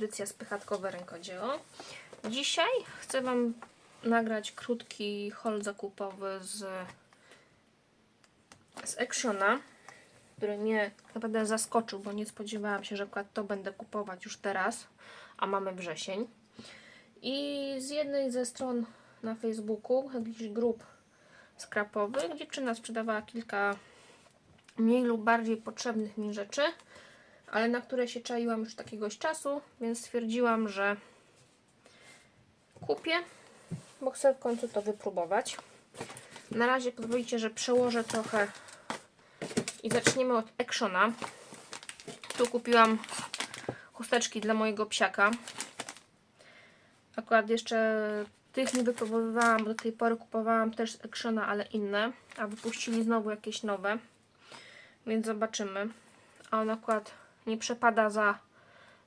Patrycja Spychatkowe Rękodzieło. Dzisiaj chcę Wam nagrać krótki haul zakupowy z, z Actiona, który mnie naprawdę zaskoczył, bo nie spodziewałam się, że akurat to będę kupować już teraz, a mamy wrzesień. I z jednej ze stron na Facebooku, jakichś grup skrapowych, dziewczyna sprzedawała kilka mniej lub bardziej potrzebnych mi rzeczy, ale na które się czaiłam już takiegoś czasu, więc stwierdziłam, że kupię, bo chcę w końcu to wypróbować. Na razie pozwolicie, że przełożę trochę i zaczniemy od Actiona. Tu kupiłam chusteczki dla mojego psiaka. Akurat jeszcze tych nie wypróbowywałam, bo do tej pory kupowałam też Actiona, ale inne, a wypuścili znowu jakieś nowe, więc zobaczymy. A on akurat nie przepada za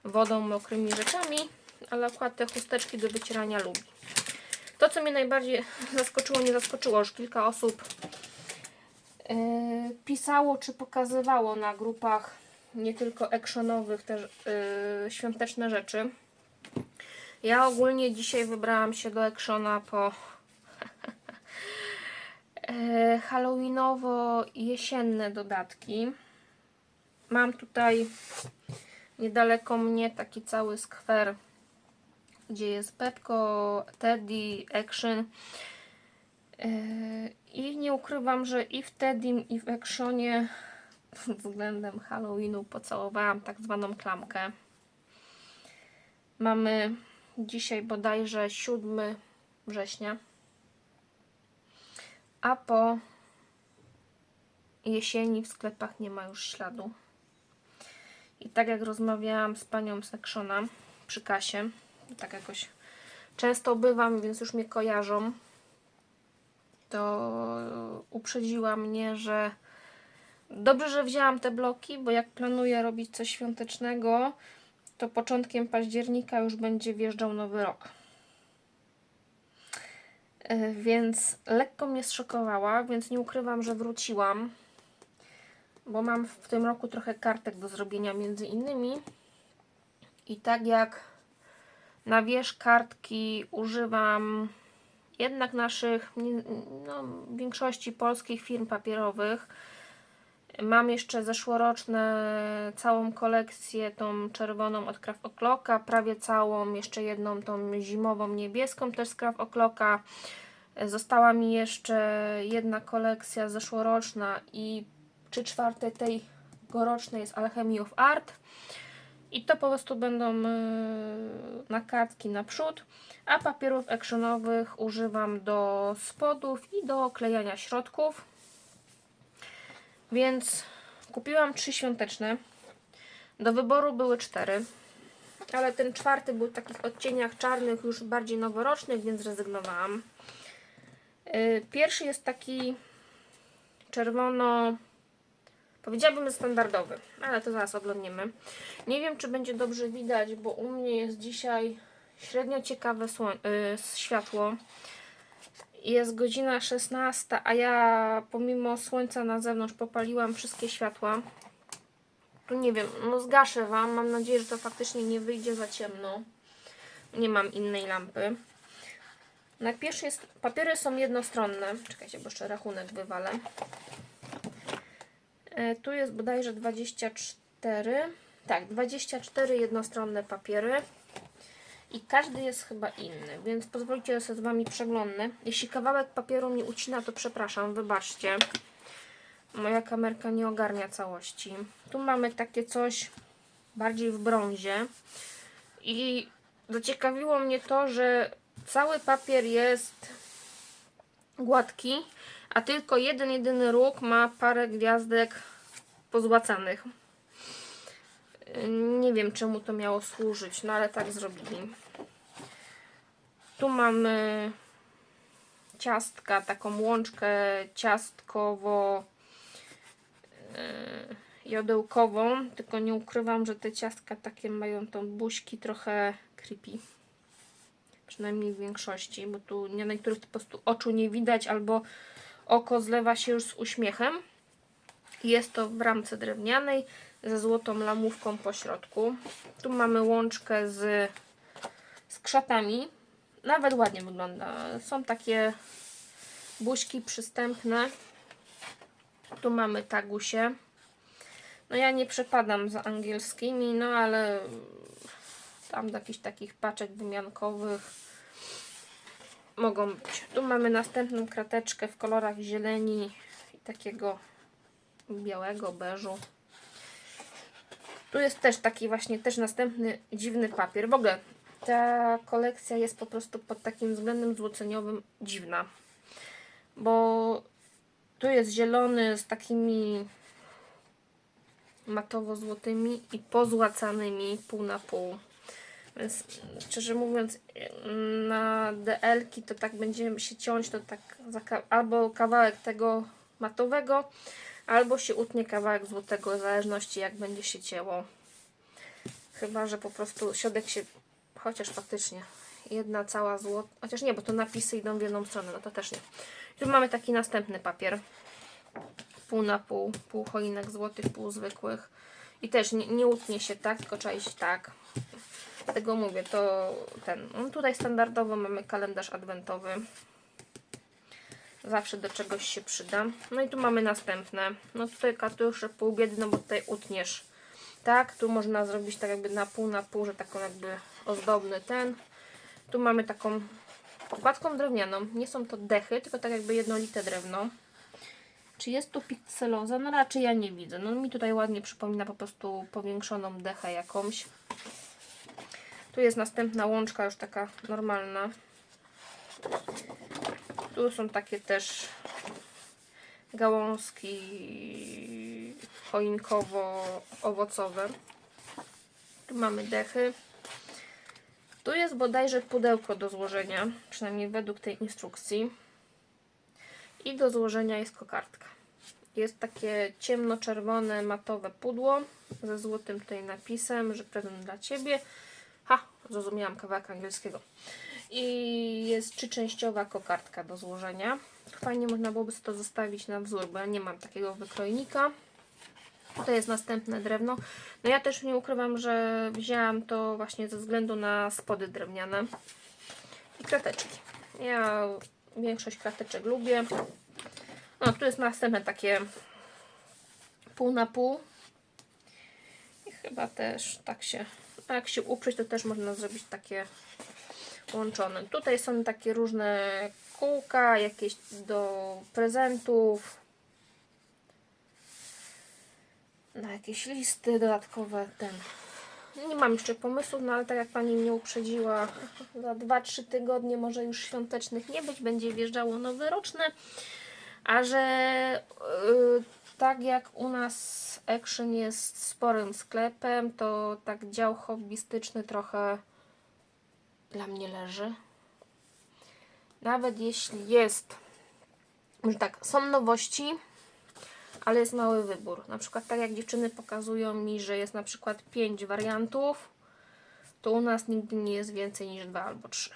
wodą, mokrymi rzeczami, ale akurat te chusteczki do wycierania lubi. To, co mnie najbardziej zaskoczyło, nie zaskoczyło, już kilka osób yy, pisało czy pokazywało na grupach nie tylko actionowych też yy, świąteczne rzeczy. Ja ogólnie dzisiaj wybrałam się do Actiona po e, halloweenowo-jesienne dodatki. Mam tutaj niedaleko mnie taki cały skwer, gdzie jest Pepko, Teddy, Action. E, I nie ukrywam, że i w Teddy, i w Actionie względem Halloweenu pocałowałam tak zwaną klamkę. Mamy dzisiaj bodajże 7 września, a po jesieni w sklepach nie ma już śladu. I tak jak rozmawiałam z panią Actiona przy kasie, tak jakoś często bywam, więc już mnie kojarzą, to uprzedziła mnie, że dobrze, że wzięłam te bloki, bo jak planuję robić coś świątecznego, to początkiem października już będzie wjeżdżał nowy rok. E, Więc lekko mnie zszokowała, więc nie ukrywam, że wróciłam, bo mam w tym roku trochę kartek do zrobienia między innymi. I tak jak na wierzch kartki używam jednak naszych, no, większości polskich firm papierowych, Mam jeszcze zeszłoroczne całą kolekcję, tą czerwoną od Craft O'Clocka, prawie całą, jeszcze jedną tą zimową niebieską też z Craft O'Clocka. Została mi jeszcze jedna kolekcja zeszłoroczna i trzy czwarte tej gorocznej z Alchemy of Art. I to po prostu będą yy, na kartki naprzód, a papierów actionowych używam do spodów i do klejania środków. Więc kupiłam trzy świąteczne. Do wyboru były cztery. Ale ten czwarty był w takich odcieniach czarnych, już bardziej noworocznych, więc zrezygnowałam. Yy, Pierwszy jest taki czerwono, powiedziałabym, standardowy, ale to zaraz oglądniemy. Nie wiem, czy będzie dobrze widać, bo u mnie jest dzisiaj średnio ciekawe yy, światło. Jest godzina 16, a ja pomimo słońca na zewnątrz popaliłam wszystkie światła. Tu nie wiem, no zgaszę Wam. Mam nadzieję, że to faktycznie nie wyjdzie za ciemno. Nie mam innej lampy. Na pierwszy jest, papiery są jednostronne. Czekajcie, bo jeszcze rachunek wywalę. E, tu jest bodajże 24. Tak, 24 jednostronne papiery. I każdy jest chyba inny, więc pozwólcie, że sobie z Wami przeglądnę. Jeśli kawałek papieru mnie ucina, to przepraszam, wybaczcie. Moja kamerka nie ogarnia całości. Tu mamy takie coś bardziej w brązie. I zaciekawiło mnie to, że cały papier jest gładki, a tylko jeden, jedyny róg ma parę gwiazdek pozłacanych. Nie wiem, czemu to miało służyć, no ale tak zrobili. Tu mamy ciastka, taką łączkę ciastkowo e, jodełkową, tylko nie ukrywam, że te ciastka takie mają tą buźki trochę creepy. Przynajmniej w większości, bo tu na niektórych po prostu oczu nie widać albo oko zlewa się już z uśmiechem. Jest to w ramce drewnianej ze złotą lamówką po środku. Tu mamy łączkę z, z krzatami. Nawet ładnie wygląda. Są takie buźki przystępne. Tu mamy tagusie. No ja nie przepadam za angielskimi, no ale tam do jakichś takich paczek wymiankowych mogą być. Tu mamy następną krateczkę w kolorach zieleni i takiego białego beżu. Tu jest też taki właśnie też następny dziwny papier. W ogóle ta kolekcja jest po prostu pod takim względem złoceniowym dziwna. Bo tu jest zielony z takimi matowo-złotymi i pozłacanymi pół na pół. Więc szczerze mówiąc, na DL-ki to tak będziemy się ciąć, to tak albo kawałek tego matowego, albo się utnie kawałek złotego, w zależności jak będzie się cięło. Chyba, że po prostu środek się, chociaż faktycznie, jedna cała złota, chociaż nie, bo to napisy idą w jedną stronę, no to też nie. Tu mamy taki następny papier, pół na pół, pół choinek złotych, pół zwykłych. I też nie, nie utnie się tak, tylko trzeba iść tak. Dlatego mówię, to ten. No tutaj standardowo mamy kalendarz adwentowy. Zawsze do czegoś się przyda. No i tu mamy następne. No tutaj katusze pół biedy, no bo tutaj utniesz. Tak, tu można zrobić tak jakby na pół, na pół, że taką jakby ozdobny ten. Tu mamy taką gładką drewnianą. Nie są to dechy, tylko tak jakby jednolite drewno. Czy jest tu pikseloza? No raczej ja nie widzę. No mi tutaj ładnie przypomina po prostu powiększoną dechę jakąś. Tu jest następna łączka już taka normalna. Tu są takie też gałązki choinkowo-owocowe. Tu mamy dechy. Tu jest bodajże pudełko do złożenia, przynajmniej według tej instrukcji. I do złożenia jest kokardka. Jest takie ciemnoczerwone, matowe pudło ze złotym tutaj napisem, że prezent dla Ciebie. Ha, zrozumiałam kawałek angielskiego. I jest trzyczęściowa kokardka do złożenia. Fajnie można byłoby sobie to zostawić na wzór, bo ja nie mam takiego wykrojnika. Tutaj jest następne drewno. No ja też nie ukrywam, że wzięłam to właśnie ze względu na spody drewniane i krateczki. Ja większość krateczek lubię. No, tu jest następne takie pół na pół. I chyba też tak się, jak się uprzeć, to też można zrobić takie łączone. Tutaj są takie różne kółka, jakieś do prezentów, na jakieś listy dodatkowe. Ten. Nie mam jeszcze pomysłów, no ale tak jak Pani mnie uprzedziła, za 2-3 tygodnie może już świątecznych nie być, będzie wjeżdżało noworoczne. A że y, tak jak u nas Action jest sporym sklepem, to tak dział hobbystyczny trochę dla mnie leży. Nawet jeśli jest, że tak, są nowości, ale jest mały wybór. Na przykład tak jak dziewczyny pokazują mi, że jest na przykład 5 wariantów, to u nas nigdy nie jest więcej niż 2 albo 3.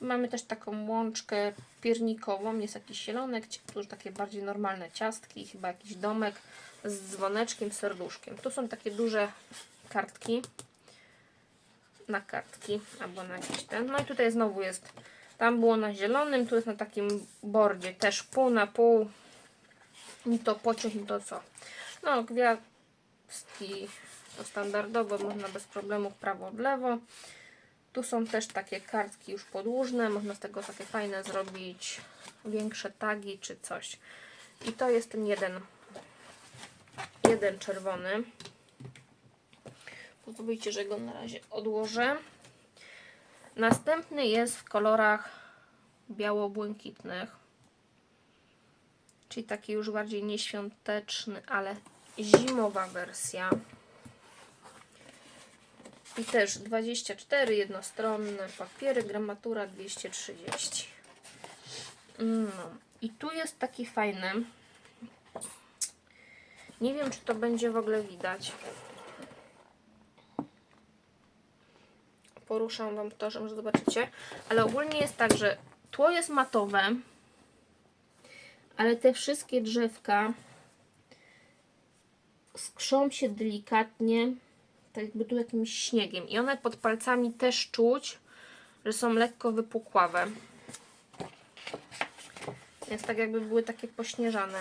Mamy też taką łączkę piernikową, jest jakiś zielonek, tu już takie bardziej normalne ciastki, chyba jakiś domek z dzwoneczkiem, serduszkiem. Tu są takie duże kartki na kartki albo na jakiś ten. No i tutaj znowu jest, tam było na zielonym, tu jest na takim bordzie też pół na pół. Ni to pociąg, ni to co. No gwiazdki to standardowo, można bez problemu prawo, w lewo. Tu są też takie kartki już podłużne, można z tego takie fajne zrobić większe tagi czy coś. I to jest ten jeden, jeden czerwony. Pozwólcie, że go na razie odłożę. Następny jest w kolorach biało-błękitnych. Czyli taki już bardziej nieświąteczny, ale zimowa wersja. I też 24 jednostronne papiery, gramatura 230. No. I tu jest taki fajny. Nie wiem, czy to będzie w ogóle widać. Poruszam Wam to, że może zobaczycie. Ale ogólnie jest tak, że tło jest matowe, ale te wszystkie drzewka skrzą się delikatnie, tak jakby tu jakimś śniegiem. I one pod palcami też czuć, że są lekko wypukławe. Jest tak jakby były takie pośnieżane.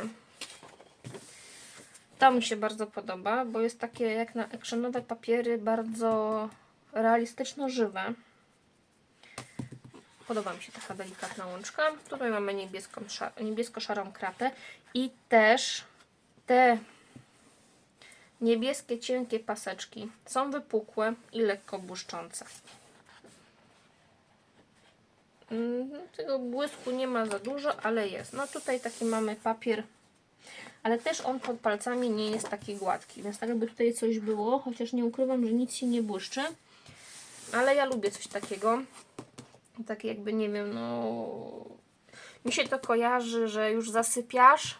To mi się bardzo podoba, bo jest takie jak na ekranowe papiery bardzo realistyczno żywe. Podoba mi się taka delikatna łączka. Tutaj mamy niebiesko-szarą kratę i też te niebieskie, cienkie paseczki są wypukłe i lekko błyszczące. Mm, Tego błysku nie ma za dużo, ale jest. No tutaj taki mamy papier, ale też on pod palcami nie jest taki gładki, więc tak jakby tutaj coś było, chociaż nie ukrywam, że nic się nie błyszczy, ale ja lubię coś takiego. Tak jakby, nie wiem, no... Mi się to kojarzy, że już zasypiasz,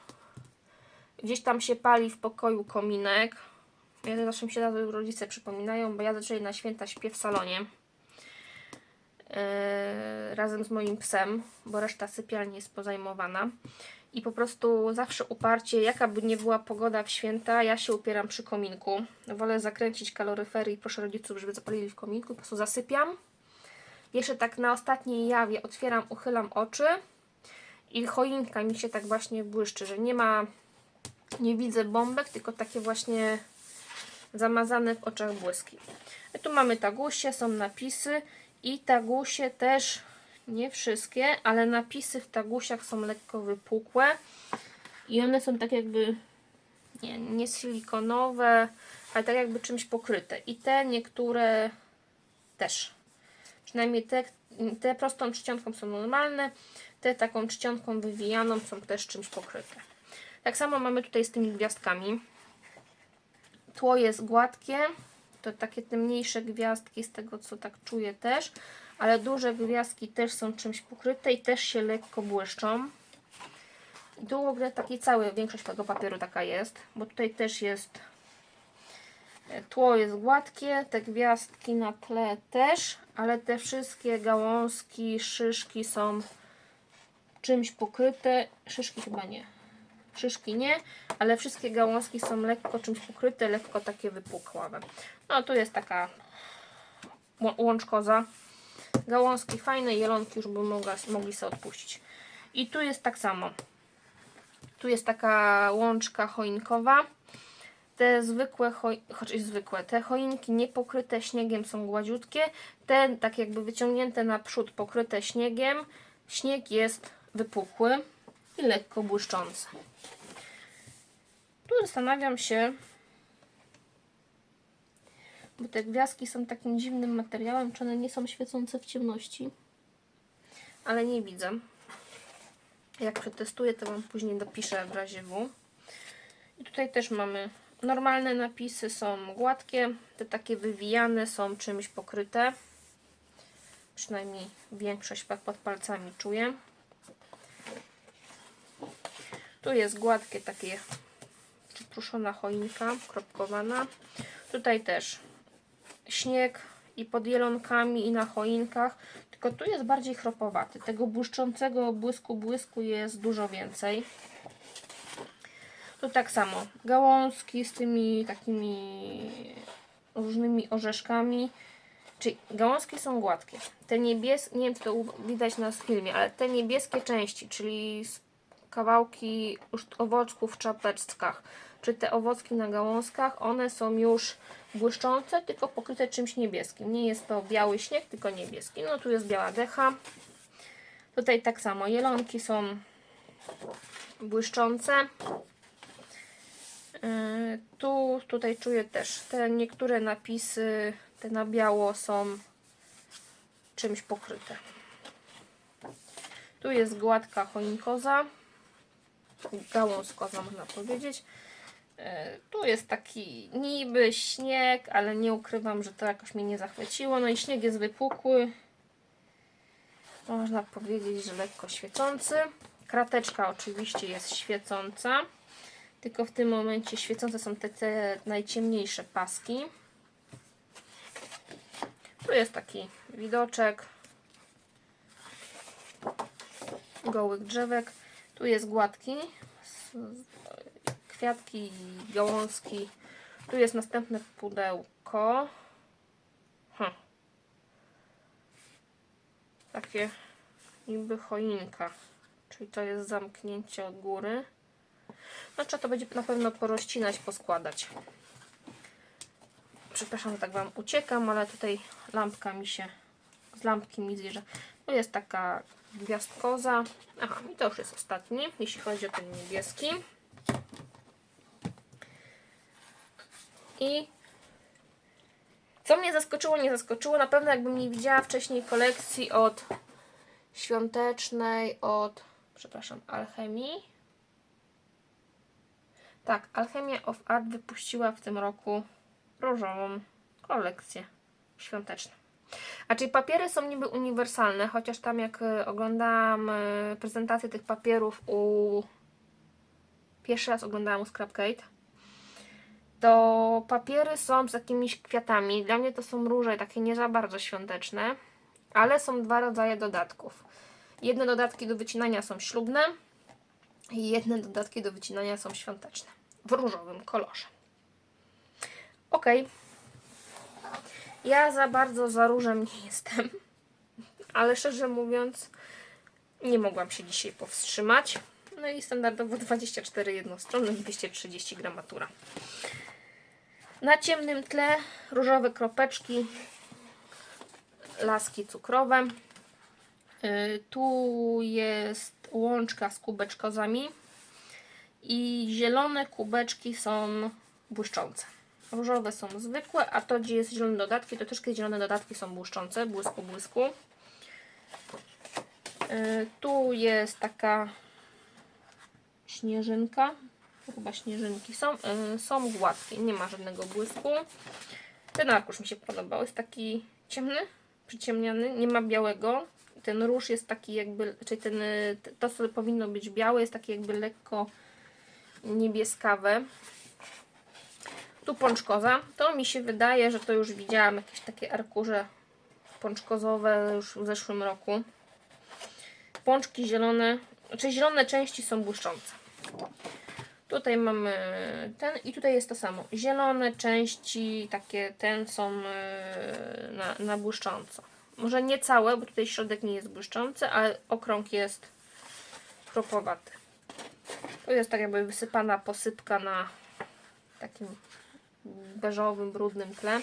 gdzieś tam się pali w pokoju kominek. Ja zawsze mi się to rodzice przypominają, bo ja zaczęli na święta śpię w salonie. Yy, razem z moim psem, bo reszta sypialni jest pozajmowana. I po prostu zawsze uparcie, jaka by nie była pogoda w święta, ja się upieram przy kominku. Wolę zakręcić kaloryfery i proszę rodziców, żeby zapalili w kominku. Po prostu zasypiam. Jeszcze tak na ostatniej jawie otwieram, uchylam oczy i choinka mi się tak właśnie błyszczy, że nie ma, nie widzę bombek, tylko takie właśnie zamazane w oczach błyski. I tu mamy tagusie, są napisy i tagusie też, nie wszystkie, ale napisy w tagusiach są lekko wypukłe i one są tak jakby nie, nie silikonowe, ale tak jakby czymś pokryte. I te niektóre też. Przynajmniej te, te prostą czcionką są normalne, te taką czcionką wywijaną są też czymś pokryte. Tak samo mamy tutaj z tymi gwiazdkami. Tło jest gładkie, to takie te mniejsze gwiazdki z tego co tak czuję też, ale duże gwiazdki też są czymś pokryte i też się lekko błyszczą. Ogóle taki cały, większość tego papieru taka jest, bo tutaj też jest e, tło jest gładkie, te gwiazdki na tle też, ale te wszystkie gałązki, szyszki są czymś pokryte, szyszki chyba nie, szyszki nie, ale wszystkie gałązki są lekko czymś pokryte, lekko takie wypukławe. No tu jest taka łączkoza. Gałązki fajne, jelonki już by mogła, mogli sobie odpuścić. I tu jest tak samo. Tu jest taka łączka choinkowa. Te zwykłe, choć zwykłe, te choinki niepokryte śniegiem są gładziutkie. Te tak jakby wyciągnięte naprzód, pokryte śniegiem. Śnieg jest wypukły i lekko błyszczący. Tu zastanawiam się, bo te gwiazdki są takim dziwnym materiałem, czy one nie są świecące w ciemności. Ale nie widzę. Jak przetestuję, to Wam później dopiszę w razie W. I tutaj też mamy normalne napisy, są gładkie. Te takie wywijane są czymś pokryte. Przynajmniej większość pod palcami czuję. Tu jest gładkie takie przypruszona choinka, kropkowana. Tutaj też śnieg i pod jelonkami i na choinkach, tylko tu jest bardziej chropowaty. Tego błyszczącego błysku błysku jest dużo więcej. Tu tak samo gałązki z tymi takimi różnymi orzeszkami. Czyli gałązki są gładkie. Te niebieskie, nie wiem czy to widać na filmie, ale te niebieskie części, czyli s- kawałki owocków w czapeczkach, czy te owocki na gałązkach, one są już błyszczące, tylko pokryte czymś niebieskim. Nie jest to biały śnieg, tylko niebieski. No tu jest biała decha. Tutaj tak samo jelonki są błyszczące. Yy, Tu, tutaj czuję też te niektóre napisy, te na biało są czymś pokryte. Tu jest gładka choinkoza, gałązkoza można powiedzieć. E, Tu jest taki niby śnieg, ale nie ukrywam, że to jakoś mnie nie zachwyciło. No i śnieg jest wypukły. Można powiedzieć, że lekko świecący. Krateczka oczywiście jest świecąca. Tylko w tym momencie świecące są te, te najciemniejsze paski. Tu jest taki widoczek gołych drzewek. Tu jest gładki, kwiatki i gałązki. Tu jest następne pudełko. Hm. Takie niby choinka. Czyli to jest zamknięcie od góry. No trzeba to będzie na pewno porozcinać, poskładać. Przepraszam, że tak Wam uciekam, ale tutaj lampka mi się, z lampki mi zjeżdża. Tu jest taka gwiazdkoza. Aha, i to już jest ostatni, jeśli chodzi o ten niebieski. I co mnie zaskoczyło, nie zaskoczyło, na pewno jakbym nie widziała wcześniej kolekcji od świątecznej, od, przepraszam, Alchemii. Tak, Alchemia of Art wypuściła w tym roku różową kolekcję świąteczną. A czyli papiery są niby uniwersalne, chociaż tam jak e, oglądałam e, prezentację tych papierów u... Pierwszy raz oglądałam u Scrapcade, to papiery są z jakimiś kwiatami. Dla mnie to są róże, takie nie za bardzo świąteczne, ale są dwa rodzaje dodatków. Jedne dodatki do wycinania są ślubne i jedne dodatki do wycinania są świąteczne. W różowym kolorze. Ok. Ja za bardzo za różem nie jestem, ale szczerze mówiąc, nie mogłam się dzisiaj powstrzymać. No i standardowo 24 jednostronne, 230 gramatura. Na ciemnym tle różowe kropeczki, laski cukrowe. Y, Tu jest łączka z kubeczkozami i zielone kubeczki są błyszczące. Różowe są zwykłe, a to gdzie jest zielone dodatki, to troszkę zielone dodatki są błyszczące, błysku, błysku. Y, Tu jest taka śnieżynka. Chyba śnieżynki są. y, Są gładkie, nie ma żadnego błysku. Ten arkusz mi się podobał. Jest taki ciemny, przyciemniany, nie ma białego. Ten róż jest taki jakby, czyli ten, to co powinno być białe jest takie jakby lekko niebieskawe. Tu pączkoza. To mi się wydaje, że to już widziałam jakieś takie arkusze pączkozowe już w zeszłym roku. Pączki zielone, znaczy zielone części są błyszczące. Tutaj mamy ten i tutaj jest to samo. Zielone części, takie ten są e, na, na błyszcząco. Może nie całe, bo tutaj środek nie jest błyszczący, ale okrąg jest kropowaty. Tu jest tak jakby wysypana posypka na takim beżowym, brudnym tle.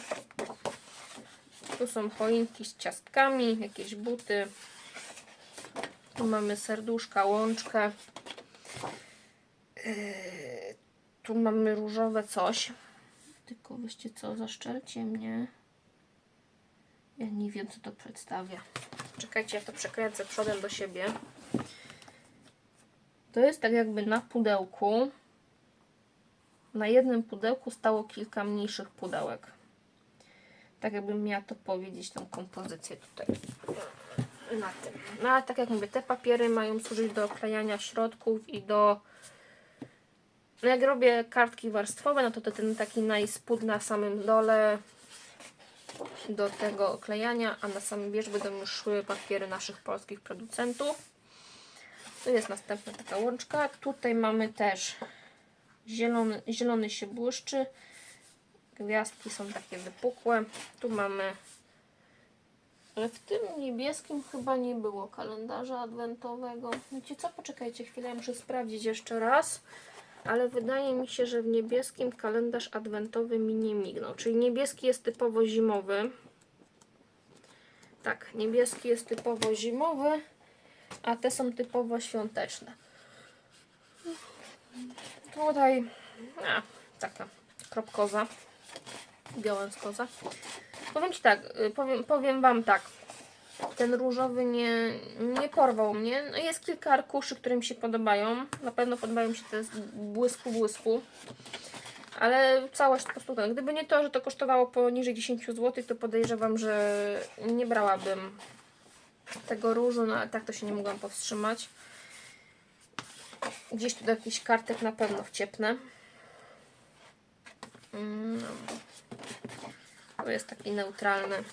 Tu są choinki z ciastkami, jakieś buty. Tu mamy serduszka, łączkę. Yy, tu mamy różowe coś. Tylko wiecie co, zaszczelcie mnie. Ja nie wiem, co to przedstawia. Czekajcie, ja to przekręcę przodem do siebie. To jest tak jakby na pudełku. Na jednym pudełku stało kilka mniejszych pudełek. Tak jakbym miała to powiedzieć, tą kompozycję tutaj. Na tym. No ale tak jak mówię, te papiery mają służyć do oklejania środków i do no jak robię kartki warstwowe, no to, to ten taki najspód na samym dole do tego oklejania, a na samym wierzch będą już szły papiery naszych polskich producentów. Tu jest następna taka łączka. Tutaj mamy też zielony, zielony się błyszczy. Gwiazdki są takie wypukłe. Tu mamy ale w tym niebieskim chyba nie było kalendarza adwentowego. Wiecie co? Poczekajcie chwilę, muszę sprawdzić jeszcze raz. Ale wydaje mi się, że w niebieskim kalendarz adwentowy mi nie mignął. Czyli niebieski jest typowo zimowy. Tak, niebieski jest typowo zimowy, a te są typowo świąteczne. Tutaj a, taka kropkoza, gałązkoza. Powiem Ci tak, y, powiem, powiem Wam tak. Ten różowy nie, nie porwał mnie. No jest kilka arkuszy, które mi się podobają. Na pewno podobają mi się te błysku, błysku. Ale całość po prostu tak. Gdyby nie to, że to kosztowało poniżej 10 zł, to podejrzewam, że nie brałabym tego różu, no ale tak to się nie mogłam powstrzymać. Gdzieś tu do jakichś kartek na pewno wciepnę. Mm. To jest taki neutralny.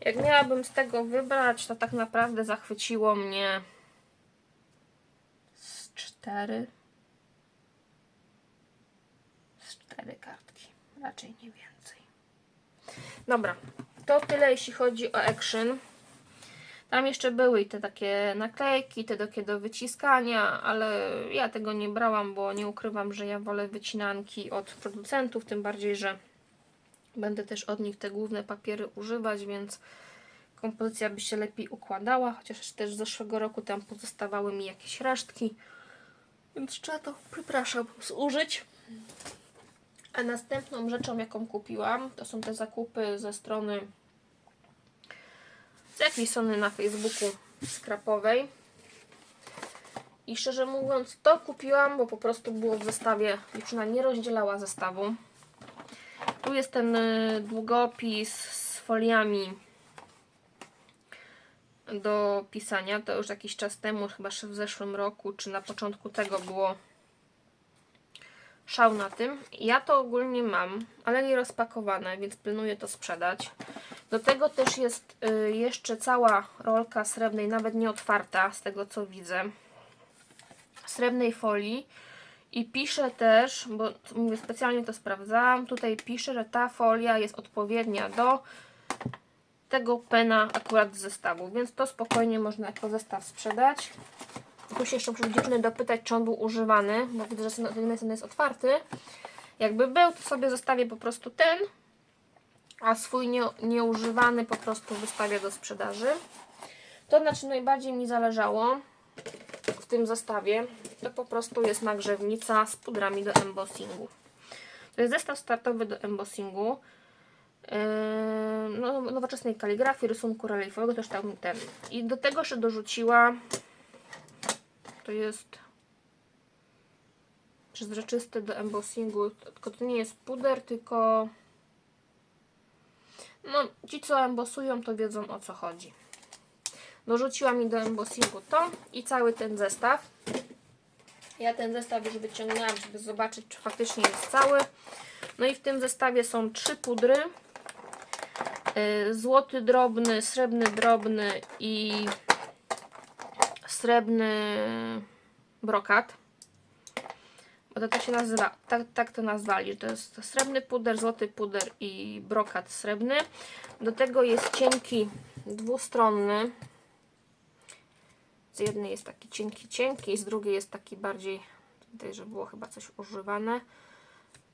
Jak miałabym z tego wybrać, to tak naprawdę zachwyciło mnie z cztery. Z cztery kartki. Raczej nie więcej. Dobra, to tyle jeśli chodzi o action. Tam jeszcze były te takie naklejki, te takie do wyciskania, ale ja tego nie brałam, bo nie ukrywam, że ja wolę wycinanki od producentów, tym bardziej, że będę też od nich te główne papiery używać, więc kompozycja by się lepiej układała, chociaż też z zeszłego roku tam pozostawały mi jakieś resztki, więc trzeba to, przepraszam, zużyć. A następną rzeczą, jaką kupiłam, to są te zakupy ze strony z jakiejś strony na Facebooku skrapowej. I szczerze mówiąc, to kupiłam, bo po prostu było w zestawie, dziewczyna nie rozdzielała zestawu. Tu jest ten y, długopis z foliami do pisania. To już jakiś czas temu, chyba w zeszłym roku, czy na początku tego było szał na tym. Ja to ogólnie mam, ale nie rozpakowane, więc planuję to sprzedać. Do tego też jest y, jeszcze cała rolka srebrnej, nawet nie otwarta, z tego co widzę, srebrnej folii. I pisze też, bo mówię, specjalnie to sprawdzałam, tutaj pisze, że ta folia jest odpowiednia do tego pena akurat z zestawu, więc to spokojnie można jako zestaw sprzedać. Tu się jeszcze muszę dopytać, czy on był używany, bo widzę, że strony jest otwarty. Jakby był, to sobie zostawię po prostu ten, a swój nie, nieużywany po prostu wystawię do sprzedaży. To na czym najbardziej mi zależało w tym zestawie, to po prostu jest nagrzewnica z pudrami do embossingu. To jest zestaw startowy do embossingu. Yy, no, nowoczesnej kaligrafii, rysunku reliefowego, też tam ten. I do tego jeszcze dorzuciła to jest przezroczysty do embossingu, tylko to nie jest puder, tylko no, ci co embosują to wiedzą o co chodzi. Dorzuciła mi do embossingu to i cały ten zestaw. Ja ten zestaw już wyciągnęłam, żeby zobaczyć, czy faktycznie jest cały. No i w tym zestawie są trzy pudry. Yy, Złoty drobny, srebrny drobny i srebrny brokat. Bo to tak się nazywa, tak, tak to nazwali, że to jest srebrny puder, złoty puder i brokat srebrny. Do tego jest cienki dwustronny. Z jednej jest taki cienki, cienki, z drugiej jest taki bardziej, tutaj, że było chyba coś używane.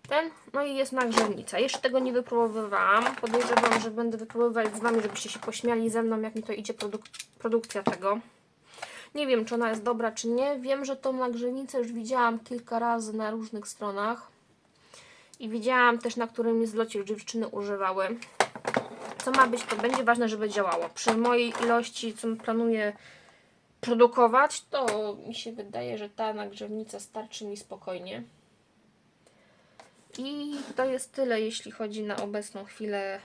Ten, no i jest nagrzewnica. Jeszcze tego nie wypróbowywałam. Podejrzewam, że będę wypróbowywać z Wami, żebyście się pośmiali ze mną, jak mi to idzie produk produkcja tego. Nie wiem, czy ona jest dobra, czy nie. Wiem, że tą nagrzewnicę już widziałam kilka razy na różnych stronach. I widziałam też, na którym zlocie dziewczyny używały. Co ma być, to będzie ważne, żeby działało. Przy mojej ilości, co planuję produkować, to mi się wydaje, że ta nagrzewnica starczy mi spokojnie. I to jest tyle, jeśli chodzi na obecną chwilę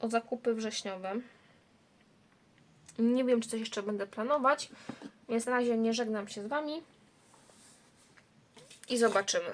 o zakupy wrześniowe. Nie wiem, czy coś jeszcze będę planować, więc na razie nie żegnam się z Wami i zobaczymy.